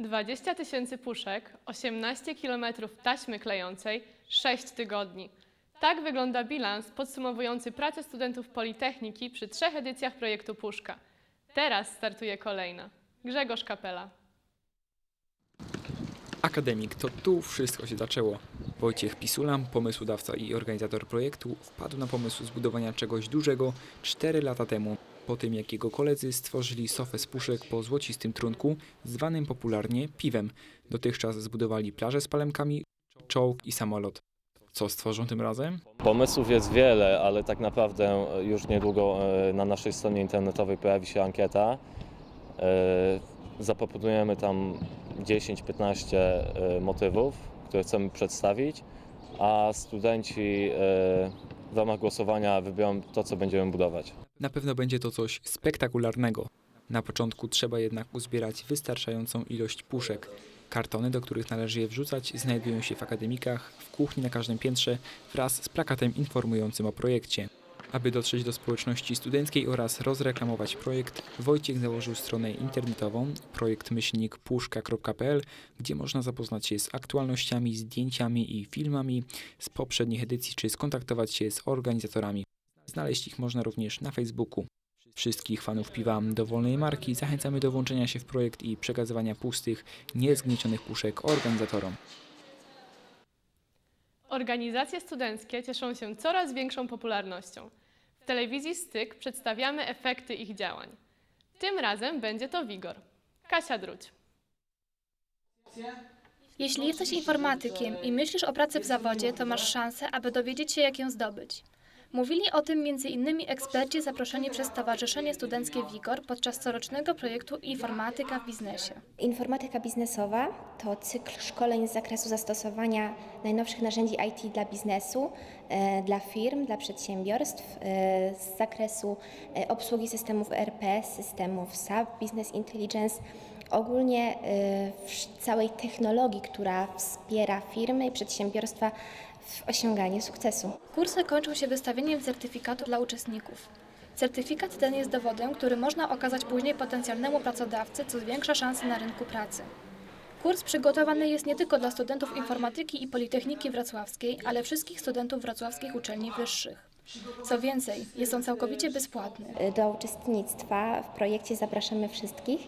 20 tysięcy puszek, 18 kilometrów taśmy klejącej, 6 tygodni. Tak wygląda bilans podsumowujący pracę studentów Politechniki przy trzech edycjach projektu Puszka. Teraz startuje kolejna. Grzegorz Kapela. Akademik, to tu wszystko się zaczęło. Wojciech Pisula, pomysłodawca i organizator projektu, wpadł na pomysł zbudowania czegoś dużego 4 lata temu, po tym jak jego koledzy stworzyli sofę z puszek po złocistym trunku, zwanym popularnie piwem. Dotychczas zbudowali plażę z palemkami, czołg i samolot. Co stworzą tym razem? Pomysłów jest wiele, ale tak naprawdę już niedługo e, na naszej stronie internetowej pojawi się ankieta. E, Zaproponujemy tam 10-15 e, motywów, które chcemy przedstawić, a studenci e, w ramach głosowania wybiorą to, co będziemy budować. Na pewno będzie to coś spektakularnego. Na początku trzeba jednak uzbierać wystarczającą ilość puszek. Kartony, do których należy je wrzucać, znajdują się w akademikach, w kuchni na każdym piętrze wraz z plakatem informującym o projekcie. Aby dotrzeć do społeczności studenckiej oraz rozreklamować projekt, Wojciech założył stronę internetową projektmyślnikpuszka.pl, gdzie można zapoznać się z aktualnościami, zdjęciami i filmami z poprzednich edycji czy skontaktować się z organizatorami. Znaleźć ich można również na Facebooku. Wszystkich fanów piwa dowolnej marki zachęcamy do włączenia się w projekt i przekazywania pustych, niezgniecionych puszek organizatorom. Organizacje studenckie cieszą się coraz większą popularnością. W telewizji Styk przedstawiamy efekty ich działań. Tym razem będzie to Wigor. Kasia Druć. Jeśli jesteś informatykiem i myślisz o pracy w zawodzie, to masz szansę, aby dowiedzieć się, jak ją zdobyć. Mówili o tym m.in. eksperci zaproszeni przez Stowarzyszenie Studenckie WIGOR podczas corocznego projektu Informatyka w biznesie. Informatyka biznesowa to cykl szkoleń z zakresu zastosowania najnowszych narzędzi IT dla biznesu, dla firm, dla przedsiębiorstw, e, z zakresu e, obsługi systemów ERP, systemów SAP, Business Intelligence, ogólnie e, całej technologii, która wspiera firmy i przedsiębiorstwa w osiąganiu sukcesu. Kursy kończą się wystawieniem certyfikatu dla uczestników. Certyfikat ten jest dowodem, który można okazać później potencjalnemu pracodawcy, co zwiększa szanse na rynku pracy. Kurs przygotowany jest nie tylko dla studentów informatyki i Politechniki Wrocławskiej, ale wszystkich studentów wrocławskich uczelni wyższych. Co więcej, jest on całkowicie bezpłatny. Do uczestnictwa w projekcie zapraszamy wszystkich.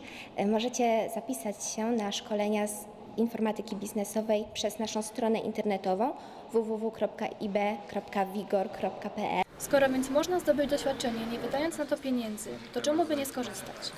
Możecie zapisać się na szkolenia z informatyki biznesowej przez naszą stronę internetową www.ib.wigor.pl. Skoro więc można zdobyć doświadczenie, nie wydając na to pieniędzy, to czemu by nie skorzystać?